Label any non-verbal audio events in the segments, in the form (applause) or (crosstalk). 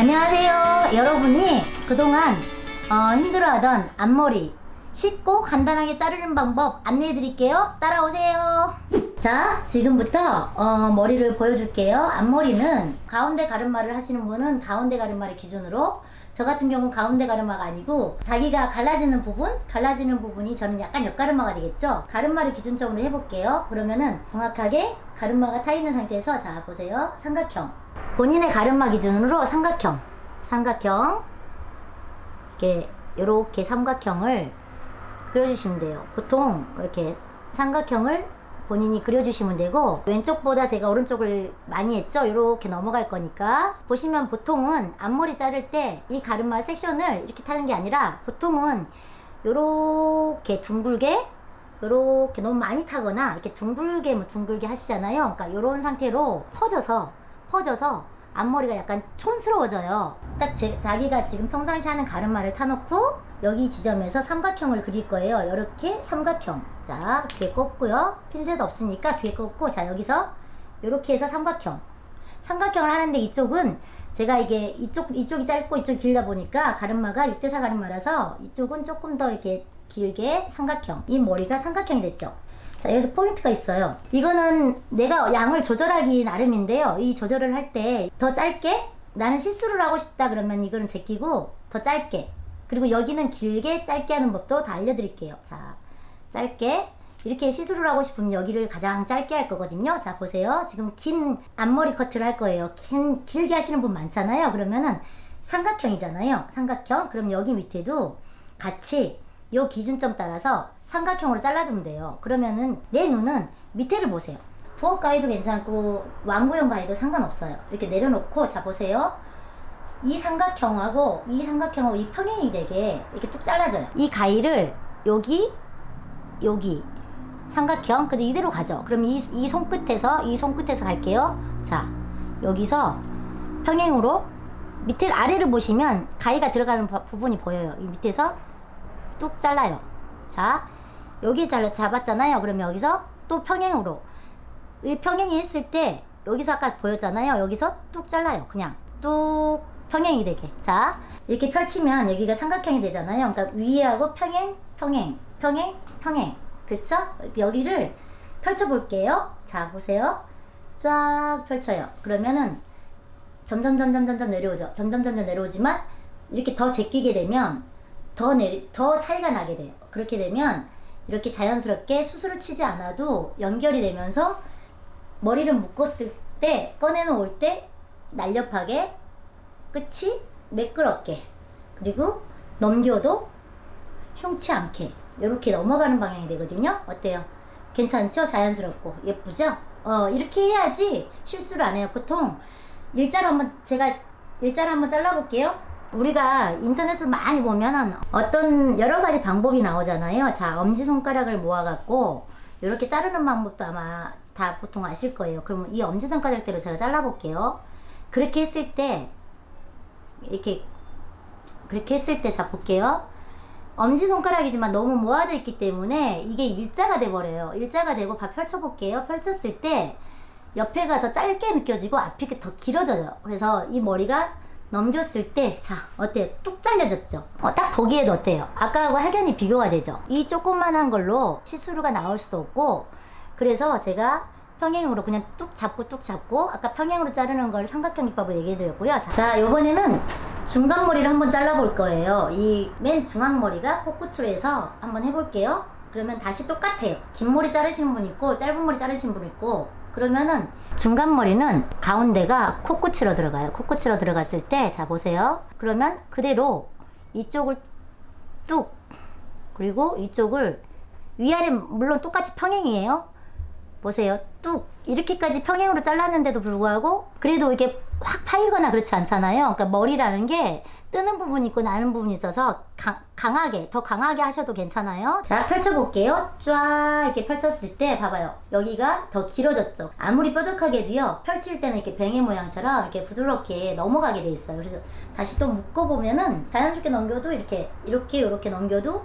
안녕하세요. 여러분이 그동안 어, 힘들어하던 앞머리 쉽고 간단하게 자르는 방법 안내해 드릴게요. 따라오세요. 자, 지금부터 어, 머리를 보여줄게요. 앞머리는 가운데 가르마를 하시는 분은 가운데 가르마를 기준으로 저 같은 경우는 가운데 가르마가 아니고 자기가 갈라지는 부분, 갈라지는 부분이 저는 약간 옆가르마가 되겠죠. 가르마를 기준점으로 해볼게요. 그러면은 정확하게 가르마가 타 있는 상태에서 자 보세요. 삼각형. 본인의 가르마 기준으로 삼각형, 삼각형 이렇게 이렇게 삼각형을 그려주시면 돼요. 보통 이렇게 삼각형을 본인이 그려주시면 되고 왼쪽보다 제가 오른쪽을 많이 했죠. 이렇게 넘어갈 거니까 보시면 보통은 앞머리 자를 때 이 가르마 섹션을 이렇게 타는 게 아니라 보통은 이렇게 둥글게 이렇게 너무 많이 타거나 이렇게 둥글게 뭐 둥글게 하시잖아요. 그러니까 이런 상태로 퍼져서 퍼져서 앞머리가 약간 촌스러워져요. 딱 제, 자기가 지금 평상시 하는 가르마를 타놓고 여기 지점에서 삼각형을 그릴 거예요. 이렇게 삼각형. 자, 귀에 꽂고요. 핀셋 없으니까 귀에 꽂고 자 여기서 이렇게 해서 삼각형. 삼각형을 하는데 이쪽은 제가 이게 이쪽 이쪽이 짧고 이쪽이 길다 보니까 가르마가 6대4 가르마라서 이쪽은 조금 더 이렇게 길게 삼각형. 이 머리가 삼각형이 됐죠. 자, 여기서 포인트가 있어요. 이거는 내가 양을 조절하기 나름인데요. 이 조절을 할 때 더 짧게 나는 시스루를 하고 싶다 그러면 이거는 제끼고 더 짧게 그리고 여기는 길게 짧게 하는 법도 다 알려드릴게요. 자, 짧게 이렇게 시스루를 하고 싶으면 여기를 가장 짧게 할 거거든요. 자, 보세요. 지금 긴 앞머리 커트를 할 거예요. 긴, 길게 하시는 분 많잖아요. 그러면은 삼각형이잖아요. 삼각형. 그럼 여기 밑에도 같이 요 기준점 따라서 삼각형으로 잘라주면 돼요. 그러면은 내 눈은 밑에를 보세요. 부엌 가위도 괜찮고 왕구형 가위도 상관없어요. 이렇게 내려놓고 자 보세요. 이 삼각형하고 이 삼각형하고 이 평행이 되게 이렇게 뚝 잘라져요. 이 가위를 여기 여기 삼각형 근데 이대로 가죠. 그럼 이, 이 손끝에서 이 손끝에서 갈게요. 자 여기서 평행으로 밑에 아래를 보시면 가위가 들어가는 부- 부분이 보여요. 이 밑에서 뚝 잘라요. 자, 여기 잘라 잡았잖아요. 그러면 여기서 또 평행으로. 이 평행이 했을 때 여기서 아까 보였잖아요. 여기서 뚝 잘라요. 그냥 뚝 평행이 되게. 자, 이렇게 펼치면 여기가 삼각형이 되잖아요. 그러니까 위하고 평행, 평행, 평행, 평행. 그쵸? 여기를 펼쳐 볼게요. 자, 보세요. 쫙 펼쳐요. 그러면은 점점 점점 점점 내려오죠. 점점 점점 내려오지만 이렇게 더 제끼게 되면 더 내리 더 차이가 나게 돼요. 그렇게 되면 이렇게 자연스럽게 수술을 치지 않아도 연결이 되면서 머리를 묶었을 때 꺼내 놓을 때 날렵하게 끝이 매끄럽게 그리고 넘겨도 흉치 않게 이렇게 넘어가는 방향이 되거든요. 어때요? 괜찮죠? 자연스럽고 예쁘죠? 어 이렇게 해야지 실수를 안 해요. 보통 일자로 한번 제가 일자로 한번 잘라볼게요. 우리가 인터넷을 많이 보면은 어떤 여러 가지 방법이 나오잖아요. 자, 엄지 손가락을 모아갖고 이렇게 자르는 방법도 아마 다 보통 아실 거예요. 그러면 이 엄지 손가락대로 제가 잘라볼게요. 그렇게 했을 때 이렇게 그렇게 했을 때 자 볼게요. 엄지 손가락이지만 너무 모아져 있기 때문에 이게 일자가 돼 버려요. 일자가 되고 봐 펼쳐 볼게요. 펼쳤을 때 옆에가 더 짧게 느껴지고 앞이 더 길어져요. 그래서 이 머리가 넘겼을 때, 자, 어때요? 뚝 잘려졌죠? 어, 딱 보기에도 어때요? 아까하고 확연히 비교가 되죠? 이 조그만한 걸로 시스루가 나올 수도 없고, 그래서 제가 평행으로 그냥 뚝 잡고 뚝 잡고, 아까 평행으로 자르는 걸 삼각형 기법을 얘기해 드렸고요. 자, 자, 요번에는 중간 머리를 한번 잘라 볼 거예요. 이 맨 중앙 머리가 코끝으로 해서 한번 해 볼게요. 그러면 다시 똑같아요. 긴 머리 자르시는 분 있고, 짧은 머리 자르시는 분 있고, 그러면은 중간 머리는 가운데가 코끝으로 들어가요. 코끝으로 들어갔을 때, 자, 보세요. 그러면 그대로 이쪽을 뚝, 그리고 이쪽을 위아래 물론 똑같이 평행이에요. 보세요. 뚝 이렇게까지 평행으로 잘랐는데도 불구하고 그래도 이게 확 파이거나 그렇지 않잖아요. 그러니까 머리라는 게 뜨는 부분이 있고 나는 부분이 있어서 강, 강하게 더 강하게 하셔도 괜찮아요. 자 펼쳐볼게요. 쫙 이렇게 펼쳤을 때 봐봐요. 여기가 더 길어졌죠. 아무리 뾰족하게도요. 펼칠 때는 이렇게 뱅의 모양처럼 이렇게 부드럽게 넘어가게 돼 있어요. 그래서 다시 또 묶어보면은 자연스럽게 넘겨도 이렇게 이렇게 이렇게 넘겨도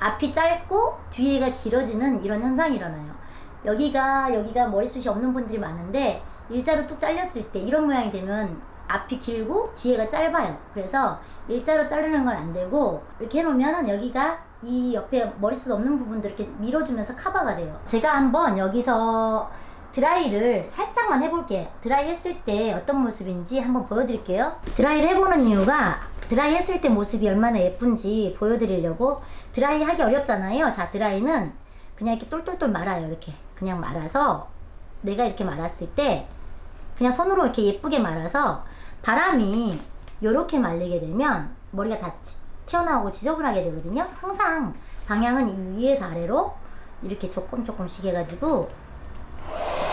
앞이 짧고 뒤에가 길어지는 이런 현상이 일어나요. 여기가 여기가 머리숱이 없는 분들이 많은데 일자로 뚝 잘렸을 때 이런 모양이 되면 앞이 길고 뒤에가 짧아요. 그래서 일자로 자르는 건 안 되고 이렇게 해놓으면 여기가 이 옆에 머리숱 없는 부분도 이렇게 밀어주면서 커버가 돼요. 제가 한번 여기서 드라이를 살짝만 해볼게요. 드라이 했을 때 어떤 모습인지 한번 보여드릴게요. 드라이를 해보는 이유가 드라이 했을 때 모습이 얼마나 예쁜지 보여드리려고 드라이 하기 어렵잖아요. 자, 드라이는 그냥 이렇게 똘똘똘 말아요. 이렇게. 그냥 말아서 내가 이렇게 말았을 때 그냥 손으로 이렇게 예쁘게 말아서 바람이 요렇게 말리게 되면 머리가 다 지- 튀어나오고 지저분하게 되거든요. 항상 방향은 이 위에서 아래로 이렇게 조금 조금씩 해가지고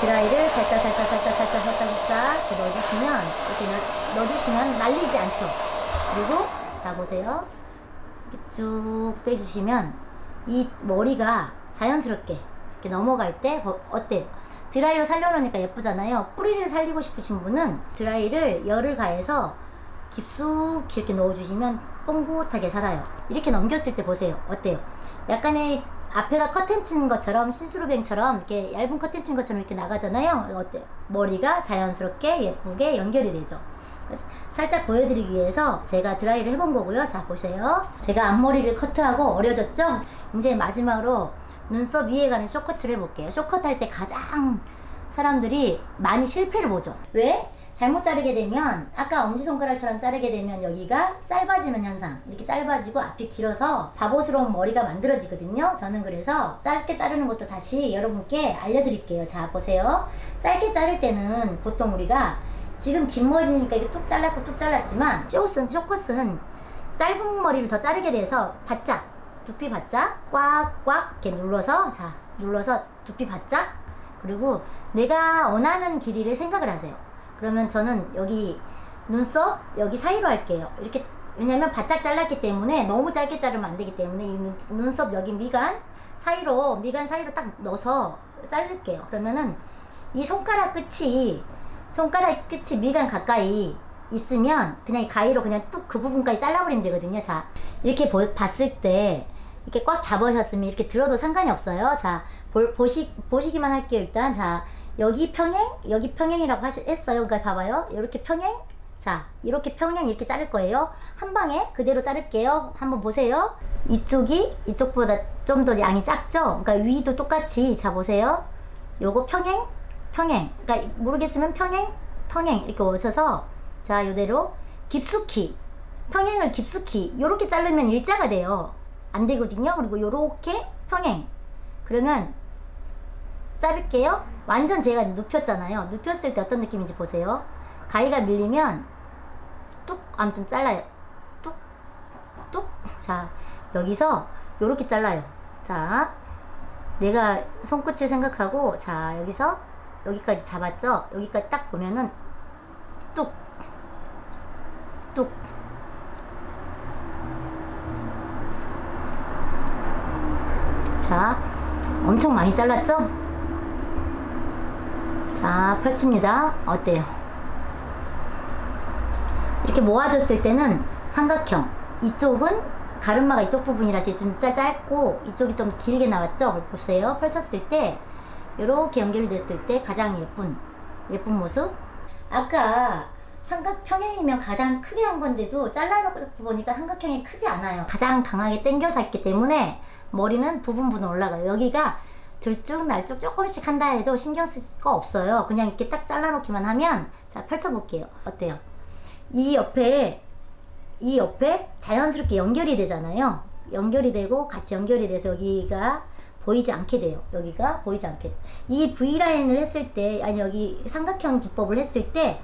드라이를 살짝 살짝 살짝 살짝 살짝 살짝 이렇게 넣어주시면 이렇게 넣, 넣어주시면 말리지 않죠. 그리고 자 보세요. 이렇게 쭉 빼주시면 이 머리가 자연스럽게 이렇게 넘어갈 때 어- 어때요? 드라이로 살려놓으니까 예쁘잖아요. 뿌리를 살리고 싶으신 분은 드라이를 열을 가해서 깊숙이 이렇게 넣어주시면 뽕긋하게 살아요. 이렇게 넘겼을 때 보세요. 어때요? 약간의 앞에가 커튼 친 것처럼 시스루뱅처럼 이렇게 얇은 커튼 친 것처럼 이렇게 나가잖아요. 어때요? 머리가 자연스럽게 예쁘게 연결이 되죠. 살짝 보여드리기 위해서 제가 드라이를 해본 거고요. 자 보세요. 제가 앞머리를 커트하고 어려졌죠? 이제 마지막으로 눈썹 위에 가는 쇼커트를 해볼게요. 쇼커트 할때 가장 사람들이 많이 실패를 보죠. 왜? 잘못 자르게 되면 아까 엄지손가락처럼 자르게 되면 여기가 짧아지는 현상 이렇게 짧아지고 앞이 길어서 바보스러운 머리가 만들어지거든요 저는 그래서 짧게 자르는 것도 다시 여러분께 알려드릴게요 자 보세요 짧게 자를 때는 보통 우리가 지금 긴 머리니까 이게 뚝 잘랐고 뚝 잘랐지만 쇼컷은 쇼컷은 짧은 머리를 더 자르게 돼서 바짝 두피 바짝 꽉꽉 이렇게 눌러서 자 눌러서 두피 바짝 그리고 내가 원하는 길이를 생각을 하세요. 그러면 저는 여기 눈썹 여기 사이로 할게요. 이렇게 왜냐면 바짝 잘랐기 때문에 너무 짧게 자르면 안 되기 때문에 이 눈, 눈썹 여기 미간 사이로 미간 사이로 딱 넣어서 자를게요. 그러면은 이 손가락 끝이 손가락 끝이 미간 가까이 있으면 그냥 이 가위로 그냥 뚝 그 부분까지 잘라버리면 되거든요. 자 이렇게 보, 봤을 때 이렇게 꽉 잡으셨으면 이렇게 들어도 상관이 없어요. 자 볼, 보시, 보시기만 할게요. 일단 자 여기 평행 여기 평행이라고 하시, 했어요. 그러니까 봐봐요. 이렇게 평행 자 이렇게 평행 이렇게 자를 거예요. 한 방에 그대로 자를게요. 한번 보세요. 이쪽이 이쪽보다 좀 더 양이 작죠? 그러니까 위도 똑같이 자 보세요. 요거 평행 평행 그러니까 모르겠으면 평행 평행 이렇게 오셔서 자 이대로 깊숙이 평행을 깊숙이 요렇게 자르면 일자가 돼요 안 되거든요. 그리고 요렇게 평행. 그러면 자를게요. 완전 제가 눕혔잖아요. 눕혔을 때 어떤 느낌인지 보세요. 가위가 밀리면 뚝 아무튼 잘라요. 뚝 뚝 자 여기서 요렇게 잘라요. 자 내가 손끝을 생각하고 자 여기서 여기까지 잡았죠? 여기까지 딱 보면은 뚝. 뚝. 자, 엄청 많이 잘랐죠? 자, 펼칩니다. 어때요? 이렇게 모아줬을 때는 삼각형. 이쪽은 가르마가 이쪽 부분이라서 좀 짧- 짧고 이쪽이 좀 길게 나왔죠? 보세요. 펼쳤을 때 이렇게 연결됐을 때 가장 예쁜 예쁜 모습. 아까 삼각평행이면 가장 크게 한 건데도 잘라놓고 보니까 삼각형이 크지 않아요. 가장 강하게 당겨서 했기 때문에 머리는 부분 부분 올라가요. 여기가 들쭉 날쭉 조금씩 한다 해도 신경 쓸 거 없어요. 그냥 이렇게 딱 잘라놓기만 하면 자 펼쳐볼게요. 어때요? 이 옆에 이 옆에 자연스럽게 연결이 되잖아요. 연결이 되고 같이 연결이 돼서 여기가 보이지 않게 돼요. 여기가 보이지 않게 돼요. 이 V라인을 했을 때, 아니, 여기 삼각형 기법을 했을 때,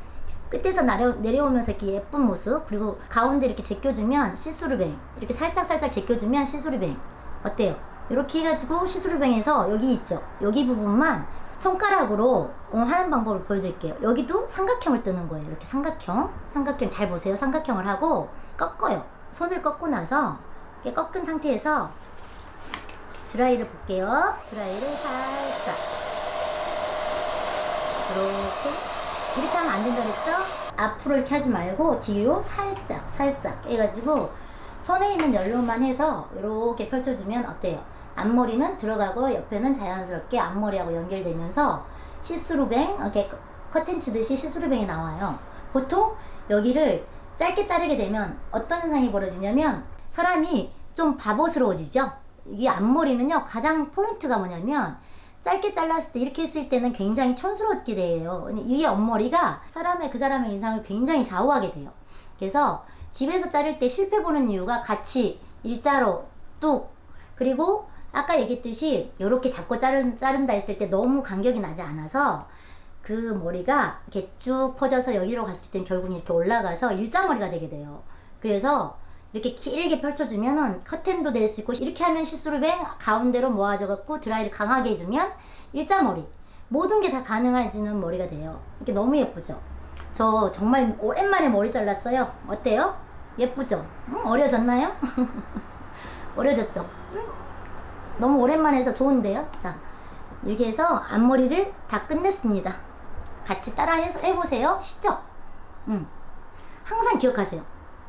끝에서 내려, 내려오면서 이렇게 예쁜 모습, 그리고 가운데 이렇게 제껴주면 시스루뱅. 이렇게 살짝살짝 제껴주면 시스루뱅. 어때요? 이렇게 해가지고 시스루뱅에서 여기 있죠? 여기 부분만 손가락으로 어, 하는 방법을 보여드릴게요. 여기도 삼각형을 뜨는 거예요. 이렇게 삼각형. 삼각형 잘 보세요. 삼각형을 하고 꺾어요. 손을 꺾고 나서 이렇게 꺾은 상태에서 드라이를 볼게요. 드라이를 살짝. 이렇게. 이렇게 하면 안 된다 그랬죠? 앞으로 이렇게 하지 말고 뒤로 살짝, 살짝 해가지고 손에 있는 연료만 해서 이렇게 펼쳐주면 어때요? 앞머리는 들어가고 옆에는 자연스럽게 앞머리하고 연결되면서 시스루뱅, 이렇게 커튼 치듯이 시스루뱅이 나와요. 보통 여기를 짧게 자르게 되면 어떤 현상이 벌어지냐면 사람이 좀 바보스러워지죠. 이게 앞머리는요 가장 포인트가 뭐냐면 짧게 잘랐을 때 이렇게 했을 때는 굉장히 촌스럽게 돼요. 이 앞머리가 사람의 그 사람의 인상을 굉장히 좌우하게 돼요. 그래서 집에서 자를 때 실패 보는 이유가 같이 일자로 뚝 그리고 아까 얘기했듯이 이렇게 잡고 자른, 자른다 했을 때 너무 간격이 나지 않아서 그 머리가 이렇게 쭉 퍼져서 여기로 갔을 땐 결국 이렇게 올라가서 일자머리가 되게 돼요. 그래서 이렇게 길게 펼쳐주면은 커튼도 될 수 있고 이렇게 하면 시스루뱅 가운데로 모아져갖고 드라이를 강하게 해주면 일자머리 모든 게 다 가능해지는 머리가 돼요. 이게 너무 예쁘죠? 저 정말 오랜만에 머리 잘랐어요. 어때요? 예쁘죠? 응? 어려졌나요? (laughs) 어려졌죠? 응? 너무 오랜만에 해서 좋은데요? 자, 이렇게 해서 앞머리를 다 끝냈습니다. 같이 따라 해서 해보세요. 쉽죠? 응. 항상 기억하세요.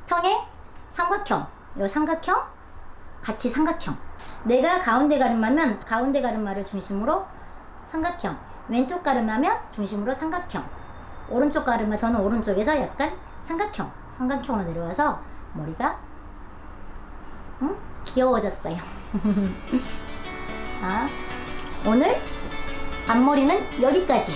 평행, 삼각형. 요 삼각형, 같이 삼각형. 내가 가운데 가르마면 가운데 가르마를 중심으로 삼각형. 왼쪽 가르마면 중심으로 삼각형. 오른쪽 가르마 저는 오른쪽에서 약간 삼각형. 삼각형으로 내려와서 머리가 응? 귀여워졌어요. 자, (laughs) 오늘 앞머리는 여기까지.